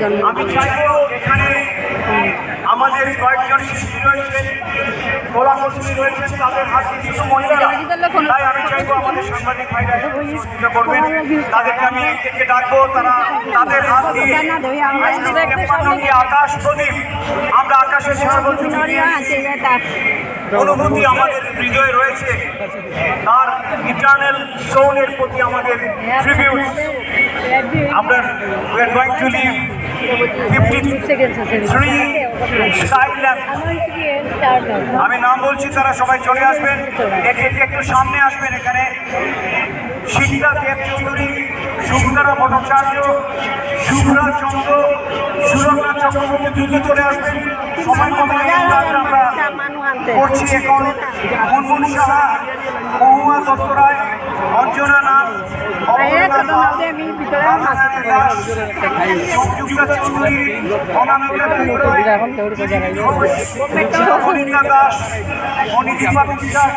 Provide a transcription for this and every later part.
জন্ম আমি চাইব এখানে আমাদের কয়েকজন শিল্পী রয়েছে কলা কৌশলী রয়েছে তাদের হাতে কিছু মহিলারা। তাই আমি চাইব আমাদের সাংবাদিক ভাইরা সহযোগিতা করবেন। তাদেরকে আমি একে ডাকবো তারা তাদের হাত দিয়ে আকাশ প্রদীপ। আমরা আকাশের সার্বজনীন অনুভূতি আমাদের হৃদয়ে রয়েছে। তার ইটার্নাল সোলের প্রতি আমাদের ট্রিবিউট আমরা are going to leave 53 আমি নাম বলছি তারা সবাই চলে আসবেন। একে একে একটু সামনে আসবেন এখানে। শিক্ষা দেব চৌধুরী সুন্দরা ভট্টাচার্য শুভ্রা চন্দ্র সুরক্ষা চক্রবর্তী দ্রুত চলে আসবেন। করছি এখন মুনমুন সাহা মহুয়া দত্ত রায় অঞ্জনা নাথ দাস, চৌধুরী অনিদীপা বিশ্বাস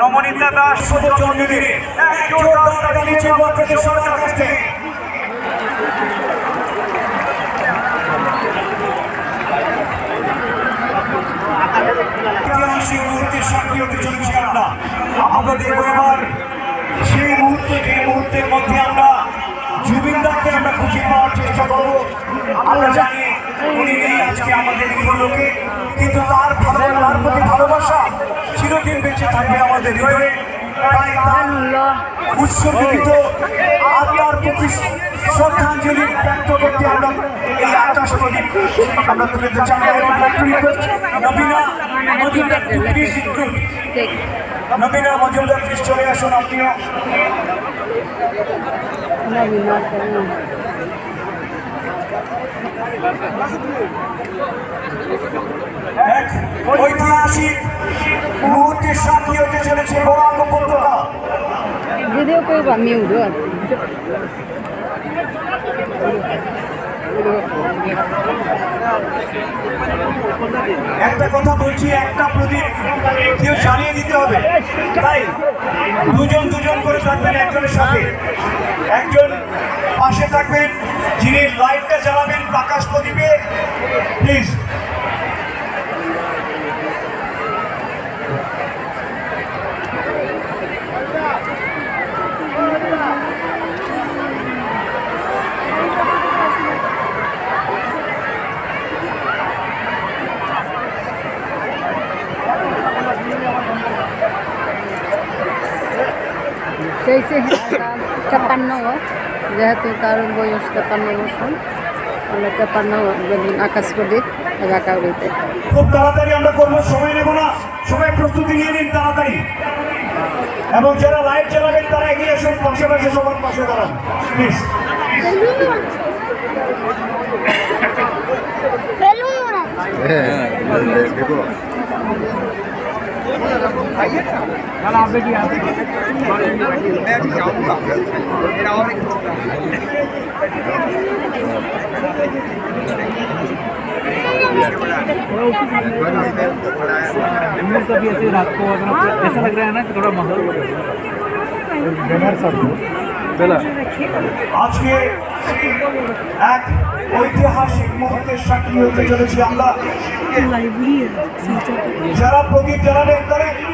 রমণীতা দাস সূর্যমন্দিরে এক জোরদার তালি নিচে বাচ্চাদের সরকার কাছ থেকে ঐতিহাসিক মুহূর্তের সাক্ষী হতে চলেছি আমরা। আমরা দেখব এবার সেই মুহূর্তে, যে মুহূর্তের মধ্যে আমরা জুবিনদাকে আমরা খুঁজে পাওয়ার চেষ্টা করব। আমরা জানি উনি নেই আজকে আমাদের লোকে, কিন্তু তার ভালো তার প্রতি ভালোবাসা চিরদিন বেঁচে থাকবে আমাদের হৃদয়ে। তাই তার উৎসর্গিত আত্মার প্রতি শ্রদ্ধাঞ্জলি ব্যক্ত করতে আমরা এই আকাশ প্রদীপ আমরা তুলে দিতে চাই নবীনা মজুমদার প্লিজ একটু নবীনা মজুমদার প্লিজ চলে আসুন আপনিও। এক ঐতিহাসিক মুহূর্তের সাক্ষী হতে চলেছে উপত্যকা। ভিডিও করবা মিউট একটা কথা বলছি একটা প্রদীপ কেউ জ্বালিয়ে দিতে হবে। তাই দুজন দুজন করে থাকবেন একজনের সাথে। একজন পাশে থাকবেন যিনি লাইটটা জ্বালাবেন আকাশ প্রদীপে প্লিজ সেইছে তেপান্ন যেহেতু তার বয়স তেপান্ন বছর তাহলে তেপান্ন বেলুন আকাশ প্রদীপ এলাকা উড়িতে খুব তাড়াতাড়ি আমরা করব সময় নেব না। সবাই প্রস্তুতি নিয়ে নিন তাড়াতাড়ি। এবং যারা লাইট জ্বালাবেন তারা এগিয়ে আসুন পাশে পাশে সবার পাশে দাঁড়ান। প্লিজ हम लोग कभी ऐसे रात को अगर आपको ऐसा लग रहा है ना कि थोड़ा माहौल चला আজকে এক ঐতিহাসিক মুহূর্তের সাক্ষী হতে চলেছি আমরা যারা প্রদীপ জ্বালাবেন, তারা একটু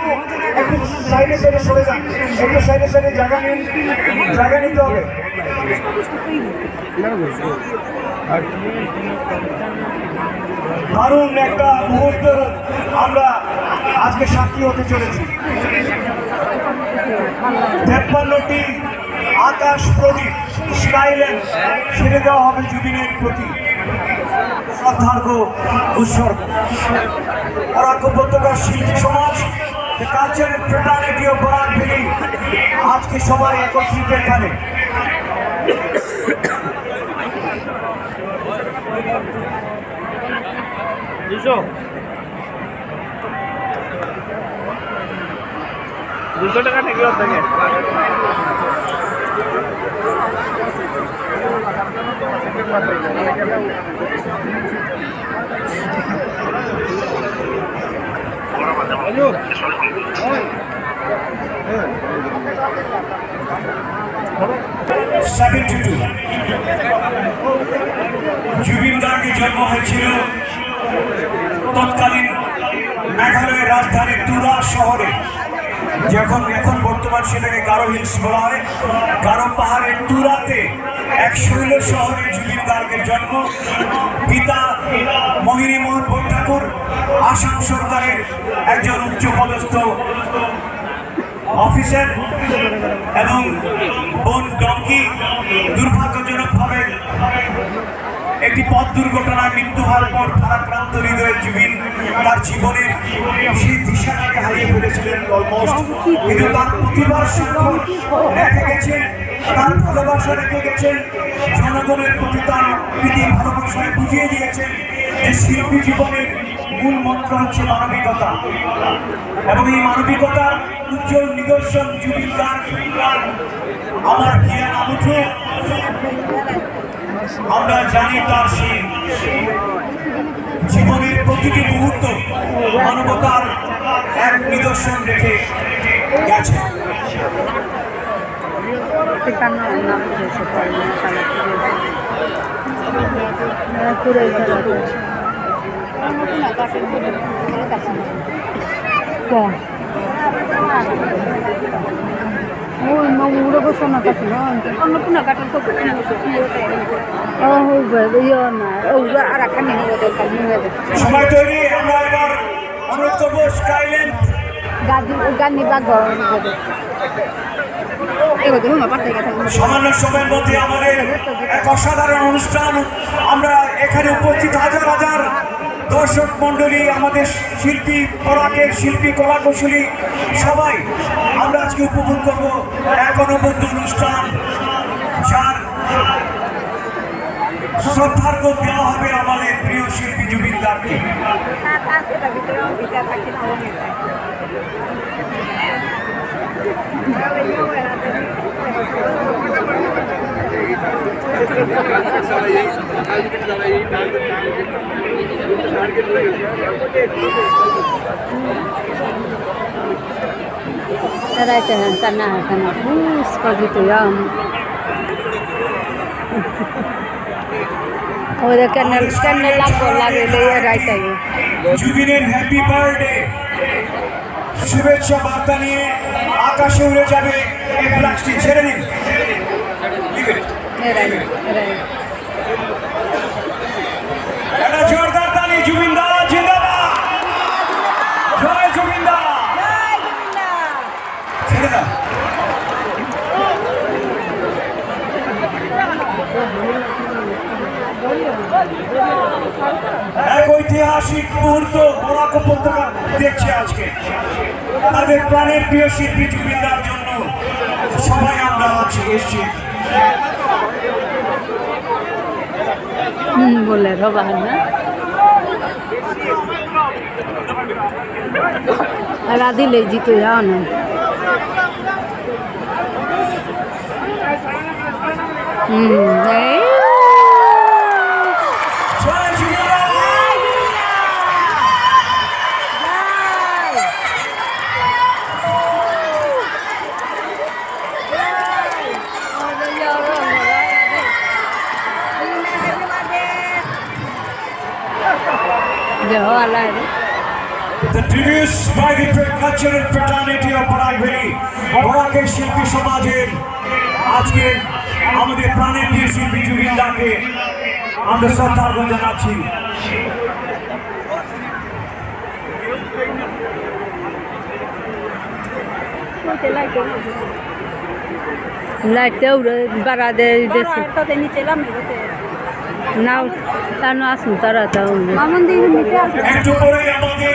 একটু সাইডে সাইডে সরে যান। একটু সাইডে সাইডে জায়গা নিন। জায়গা নিতে হবে। দারুণ একটা মুহূর্ত আমরা আজকে সাক্ষী হতে চলেছি। তেপ্পান্নটি আকাশ প্রদীপ স্কাইল্যান্ড ছেড়ে দেওয়া হবে জুবিনের প্রতি। শ্রদ্ধার্ঘ উৎসর্গ সমাজ কালচার ফ্রেটার্নিটি অফ বরাক আজকে সবাই একত্রিত এখানে? দুশো। দুশো টাকা থেকে? সেভেন্টি টু জুবিন গার্গের জন্ম হয়েছিল তৎকালীন মেঘালয়ের রাজধানী তুরা শহরে। যখন এখন বর্তমান সেটাকে গারো হিলস বলা হয়, গারো পাহাড়ের তুরাতে এক শৈল শহরে জুবিন গার্গের জন্ম। পিতা মোহিনী মোহন ঠাকুর, আসাম সরকারের একজন উচ্চপদস্থ অফিসার এবং বোন ডঙ্কি। দুর্ভাগ্যজনকভাবে একটি পথ দুর্ঘটনায় মৃত্যু হওয়ার পর ভারাক্রান্ত হৃদয়ের জুবিন তার জীবনের সেই দিশাটাকে হারিয়ে ফেলেছিলেন কিন্তু তার প্রতিভার স্বাক্ষর রেখে গেছেন, তার ভালোবাসা রেখে গেছেন, জনগণের প্রতি তার প্রীতি ভালোবাসায় বুঝিয়ে দিয়েছেন যে শিল্পী জীবনের মূল মন্ত্র হচ্ছে মানবিকতা। এবং এই মানবিকতার উজ্জ্বল নিদর্শন, জুবিন গার্গ, আমার নাম উঠে আমরা জানি তার সেই জীবনের প্রতিটি মুহূর্ত মানবতার এক নিদর্শন রেখে গেছে। ঠিকানা সবাই তৈরি আমরা এবার অনুরোধ করব স্কাইল্যান্ড সামান্য সময়ের মধ্যে আমাদের এক অসাধারণ অনুষ্ঠান। আমরা এখানে উপস্থিত হাজার হাজার দর্শক মণ্ডলী, আমাদের শিল্পী পরাকের শিল্পী কলা কৌশলী সবাই আমরা আজকে উপভোগ করব এক অনবদ্য অনুষ্ঠান যার শ্রদ্ধার্ঘ দেওয়া হবে আমাদের প্রিয় শিল্পী Zubeen গার্গকে Raita han tanah kana bus pagi tu yang. ওদের ক্যানেল ক্যানেল লাগবো লাগে লেগে রাইতা জুবিনের হ্যাপি বার্থডে শুভেচ্ছা বার্তা নিয়ে আকাশে উড়ে যাবে এই ফ্লাক্সটি ছেড়ে দিন Leave তাদের প্রাণের প্রিয় শিল্পী জুবিনদার জন্য সবাই আমরা আছি এসছি। হুম, বলে না। রাধি লে জিতো যাও না। হুম The tributes by the cultural fraternity of Paragveli, বরাকের শিল্পী সমাজের আজকে আমাদের প্রাণের প্রিয় শিল্পী জুবিন দাকে আমরা শ্রদ্ধার্ঘ জানাচ্ছি। লাইটে উড়ে বাড়া দে দেশে। তো নিচে লাম নাও তানো আসুন তারা তাও। একটু পরে আমাদের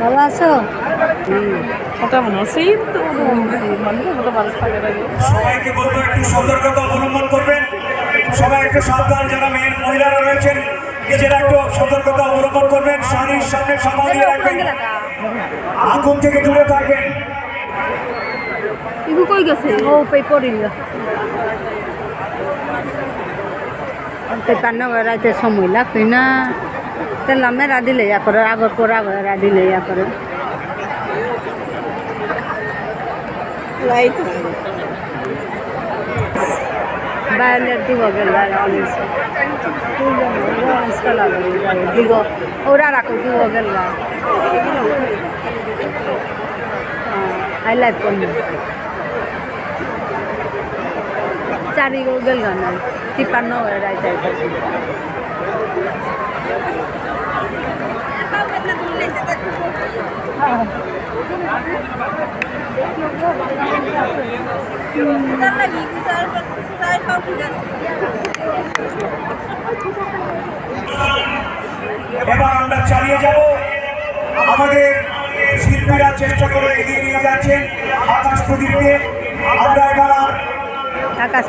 ভালো আছো সবাইকে বলব একটু সতর্কতা অবলম্বন করবেন। সবাই একটু সাবধান যারা মেয়ের মহিলারা রয়েছেন নিজেরা একটু সতর্কতা অবলম্বন করবেন। শাড়ির সামনে সামাল দিয়ে রাখবেন। আগুন থেকে দূরে থাকবেন। ইগু কই গেছে? ও পে পড়িল তেপান্ন রাইতে সময় লাগতোই না। তেলাম মেরা দিলে ইয়া করে আগর পর আগর দিলে ইয়া করে। ভায়োলেট দিব গেল দিব ওরা রাখো দিব গেল। হাইলাইট করব চারি গেল না তিপ্পান্ন ঠিক আছে এবার আমরা চালিয়ে যাব। আমাদের শিল্পীরা চেষ্টা করে এগিয়ে নিয়ে যাচ্ছেন আকাশ প্রদীপকে। আমরা এবার আকাশ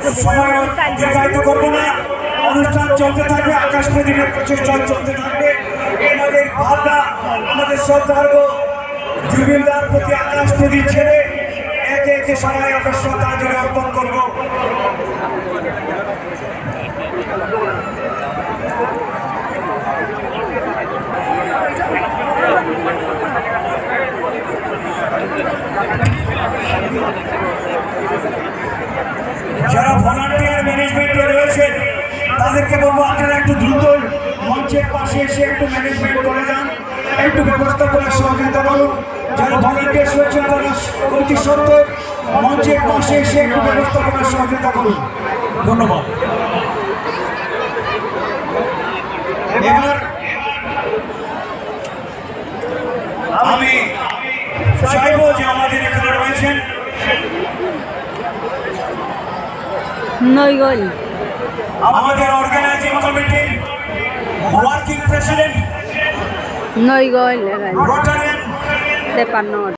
দীর্ঘায়িত করব না অনুষ্ঠান চলতে থাকবে আকাশ প্রদীপের প্রচেষ্টা চলতে থাকবে। আমাদের ভাবনা আমাদের শ্রদ্ধার্ঘ জুবিনদার প্রতি আকাশ প্রদীপ ছেড়ে একে একে সবাই আমরা শ্রদ্ধাঞ্জলি অর্পণ করব যারা ভলান্টিয়ার ম্যানেজমেন্টে রয়েছেন তাদেরকে বলব আপনারা একটু দ্রুত মঞ্চের এসে একটু ম্যানেজমেন্ট করে যান একটু ব্যবস্থা করার সহযোগিতা করুন। যারা ভলান্টিয়ার রয়েছেন তারা অতি সত্তর মঞ্চের পাশে এসে একটু ব্যবস্থা করার সহযোগিতা করুন। ধন্যবাদ। এবার আমি চাইব যে আমাদের এখানে রয়েছেন নই গল আমাদের অর্গানাইজিং কমিটির ওয়ার্কিং প্রেসিডেন্ট নই গল রোটারিয়ান তেপান্ন